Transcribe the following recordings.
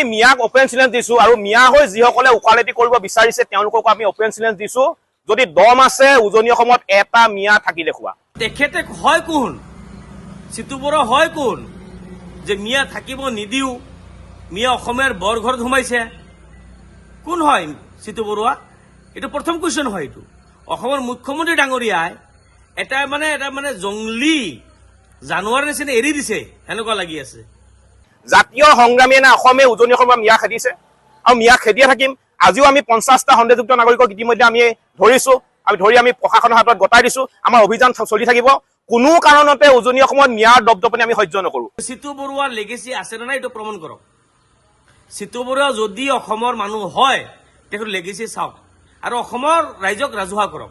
আমি মিয়াক open challenge দিছো আৰু মিয়া হৈ যিসকলে ওকালতি কৰিব বিচাৰিছে, তেওঁলোককো আমি অপেন চেলেঞ্জ দিছো। যদি দম আছে, উজনি অসমত এটা মিয়া থাকি দেখুওৱা। তেখেতে হয় কোন? চিতু বড়ো হয় কোন? যে মিয়া থাকিব নিদিও, মিয়া অসমীয়াৰ বৰঘৰত সোমাইছে। কোন হয় চিতু বৰুৱা? এইটো প্ৰথম কুৱেশ্যন হয় এইটো। অসমৰ মুখ্যমন্ত্ৰী ডাঙৰীয়াই এটা মানে এটা মানে জংলী জানুৱাৰীৰ নিচিনা এৰি দিছে, সেনেকুৱা লাগি আছে। জাতীয় সংগ্ৰামীয়ে নে অসমে উজনি অসমৰ মিয়া খেদিছে। আৰু মিয়া খেদিয়ে থাকিম। আজিও আমি পঞ্চাছটা সন্দেহযুক্ত নাগৰিকক ইতিমধ্যে আমি ধৰিছো। আমি ধৰি আমি প্ৰশাসনৰ হাতত গতাই দিছো। আমাৰ অভিযান চলি থাকিব। কোনো কাৰণতে উজনি অসমত মিয়াৰ দপদপনি আমি সহ্য নকৰো। চিতু বৰুৱাৰ লেগেচি আছে নে নাই এইটো প্ৰমাণ কৰক। চিতু বৰুৱা যদি অসমৰ মানুহ হয় তেখেত লেগেচি চাওক। আৰু অসমৰ ৰাইজক ৰাজহুৱা কৰক।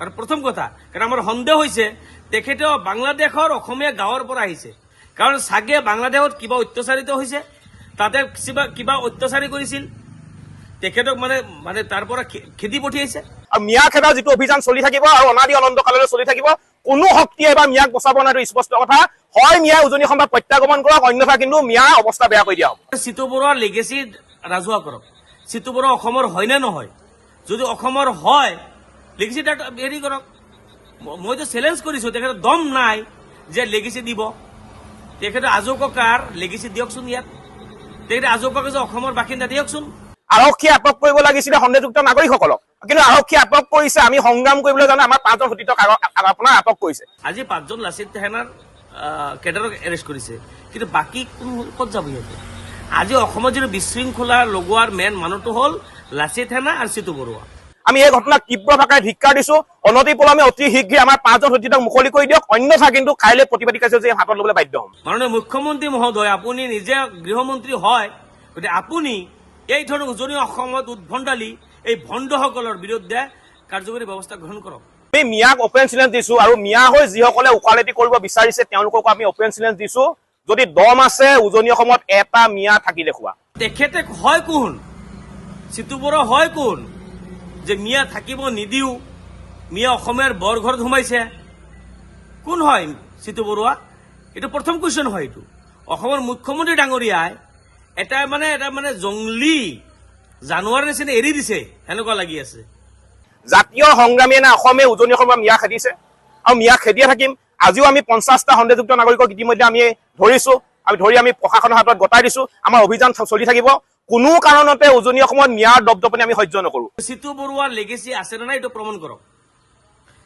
আৰু প্ৰথম কথা, কাৰণ আমাৰ সন্দেহ হৈছে তেখেতে বাংলাদেশৰ অসমীয়া গাঁৱৰ পৰা আহিছে। কাৰণ চাগে বাংলাদেশত কিবা অত্যাচাৰিত হৈছে তাতে কিবা কিবা অত্যাচাৰী কৰিছিল। তেখেতক মানে মানে তাৰ পৰা খেদি পঠিয়াইছে। আৰু মিয়া খেদাৰ যিটো অভিযান চলি থাকিব আৰু অনাদি অনন্ত কাললৈ চলি থাকিব কোনো শক্তিয়ে এবাৰ মিয়াক বচাব নোৱাৰে স্পষ্ট কথা। হয় মিয়াই উজনি অসমত প্ৰত্যাগমন কৰক অন্যথা কিন্তু মিয়াৰ অৱস্থা বেয়া কৰি দিয়া হ'ব। চিতু বৰুৱাৰ লেগেচি ৰাজহুৱা কৰক। চিতু বৰুৱা অসমৰ হয় নে নহয়? যদি অসমৰ হয় লেগেচি হেৰি কৰক। মইতো চেলেঞ্জ কৰিছো তেখেতৰ দম নাই যে লেগেচি দিব। তেখেতে আজৌ ককাৰ লেগেচি দিয়কচোন ইয়াত। তেখেতে আজৌ যে অসমৰ বাসিন্দা দিয়কচোন। আৰক্ষীয়ে আটক কৰিব লাগিছিলে সন্দেহযুক্ত নাগৰিকসকলক। কিন্তু আৰক্ষীয়ে আটক কৰিছে আমি সংগ্ৰাম কৰিবলৈ জানো আমাৰ পাঁচজন সতীৰ্থক আপোনাৰ আটক কৰিছে। আজি পাঁচজন লাচিত আহ, কেডাৰক এৰেষ্ট কৰিছে। কিন্তু বাকী কোন ক'ত যাব সিহঁতে? আজি অসমত যিটো বিশৃংখলা লগোৱাৰ মেইন মানুহটো হ'ল লাচিত সেনা আৰু চিতু বৰুৱা। আমি এই ঘটনাক তীব্ৰ ভাষাৰে ধিক্কাৰ দিছো। অনতিপলমে অতি শীঘ্ৰে আমাৰ পাঁচজন সতীৰ্থক মুকলি কৰি দিয়ক। অন্যথা কিন্তু কাইলৈ প্ৰতিবাদী কাৰ্যসূচী হাতত ল'বলৈ বাধ্য হ'ম। মাননীয় মুখ্যমন্ত্ৰী মহোদয় আপুনি নিজে গৃহমন্ত্ৰী হয় গতিকে আপুনি এই ধৰণৰ উজনি অসমত উদ্ভণ্ডালি এই ভণ্ডসকলৰ বিৰুদ্ধে কাৰ্যকৰী ব্যৱস্থা গ্ৰহণ কৰক। আমি মিয়াক অপেন চেলেঞ্জ দিছো আৰু মিয়া হৈ যিসকলে ওকালতি কৰিব বিচাৰিছে তেওঁলোককো আমি অপেন চেলেঞ্জ দিছো। যদি দম আছে উজনি অসমত এটা মিয়া থাকি দেখুওৱা তেখেতে হয় কোন? বড়ো হয় কোন? যে মিয়া থাকিব নিদিও। মিয়া অসমীয়াৰ বৰঘৰত সোমাইছে। কোন হয় চিতু বৰুৱা? এইটো প্ৰথম কুৱেশ্যন হয় এইটো। অসমৰ মুখ্যমন্ত্ৰী ডাঙৰীয়াই এটা মানে এটা মানে জংলী জানুৱাৰীৰ নিচিনা এৰি দিছে, সেনেকুৱা লাগি আছে। জাতীয় সংগ্ৰামীয়ে নে অসমে উজনি অসমৰ মিয়া খেদিছে। আৰু মিয়া খেদিয়ে থাকিম। আজিও আমি পঞ্চাছটা সন্দেহযুক্ত নাগৰিকক ইতিমধ্যে আমি ধৰিছো। আমি ধৰি আমি প্ৰশাসনৰ হাতত গতাই দিছো। আমাৰ অভিযান চলি থাকিব। কোনো কাৰণতে উজনি অসমত মিয়াৰ দপদপনি আমি সহ্য নকৰো। চিতু বৰুৱাৰ লেগেচি আছে নে নাই এইটো প্ৰমাণ কৰক।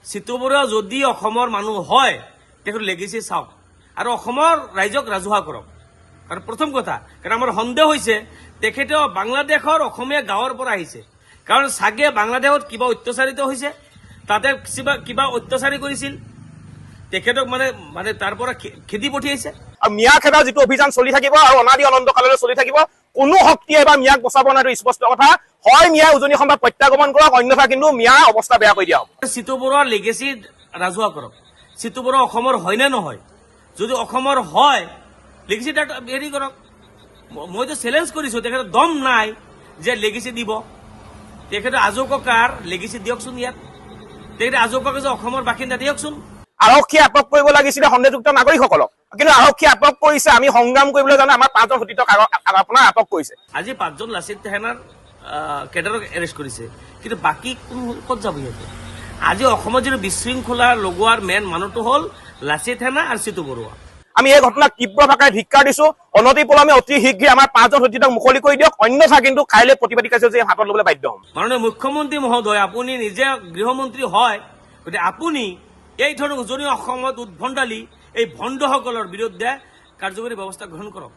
চিতু বৰুৱা যদি অসমৰ মানুহ হয় তেখেত লেগেচি চাওক। আৰু অসমৰ ৰাইজক ৰাজহুৱা কৰক। আৰু প্ৰথম কথা কাৰণ আমাৰ সন্দেহ হৈছে তেখেতে বাংলাদেশৰ অসমীয়া গাঁৱৰ পৰা আহিছে। কাৰণ চাগে বাংলাদেশত কিবা অত্যাচাৰিত হৈছে তাতে কিবা কিবা অত্যাচাৰী কৰিছিল। তেখেতক মানে মানে তাৰ পৰা খেদি পঠিয়াইছে। আৰু মিয়া খেদাৰ যিটো অভিযান চলি থাকিব আৰু অনাদি অনন্ত কাললৈ চলি থাকিব কোনো শক্তিয়ে এবাৰ মিয়াক বচাব নোৱাৰে স্পষ্ট কথা। হয় মিয়াই উজনি অসমত প্ৰত্যাগমন কৰক অন্যথা কিন্তু মিয়াৰ অৱস্থা বেয়া কৰি দিয়া হ'ব। চিতু বৰুৱাৰ লেগেচি ৰাজহুৱা কৰক। চিতু বৰুৱা অসমৰ হয় নে নহয়? যদি অসমৰ হয় লেগেচি তাত হেৰি কৰক। মইতো চেলেঞ্জ কৰিছো তেখেতৰ দম নাই যে লেগেচি দিব। তেখেতে আজৌ ককাৰ লেগেচি দিয়কচোন ইয়াত। তেখেতে আজৌ যে অসমৰ বাসিন্দা দিয়কচোন। আৰক্ষীয়ে আটক কৰিব লাগিছিলে সন্দেহযুক্ত নাগৰিকসকলক। কিন্তু আৰক্ষীয়ে আটক কৰিছে আমি সংগ্ৰাম কৰিবলৈ জানো আমাৰ পাঁচজন সতীৰ্থক আপোনাৰ আটক কৰিছে। আজি পাঁচজন লাচিত আহ, কেডাৰক এৰেষ্ট কৰিছে। কিন্তু বাকী কোন ক'ত যাব সিহঁতে? আজি অসমত যিটো বিশৃংখলা লগোৱাৰ মেইন মানুহটো হ'ল লাচিত সেনা আৰু চিতু বৰুৱা। আমি এই ঘটনাক তীব্ৰ ভাষাৰে ধিক্কাৰ দিছো। অনতিপলমে অতি শীঘ্ৰে আমাৰ পাঁচজন সতীৰ্থক মুকলি কৰি দিয়ক অন্যথা কিন্তু কাইলৈ প্ৰতিবাদী কাৰ্যসূচী হাতত ল'বলৈ বাধ্য হ'ম। মাননীয় মুখ্যমন্ত্ৰী মহোদয় আপুনি নিজে গৃহমন্ত্ৰী হয় গতিকে আপুনি এই ধৰণৰ উজনি অসমত উদ্ভণ্ডালি এই ভণ্ডসকলৰ বিৰুদ্ধে কাৰ্যকৰী ব্যৱস্থা গ্ৰহণ কৰক।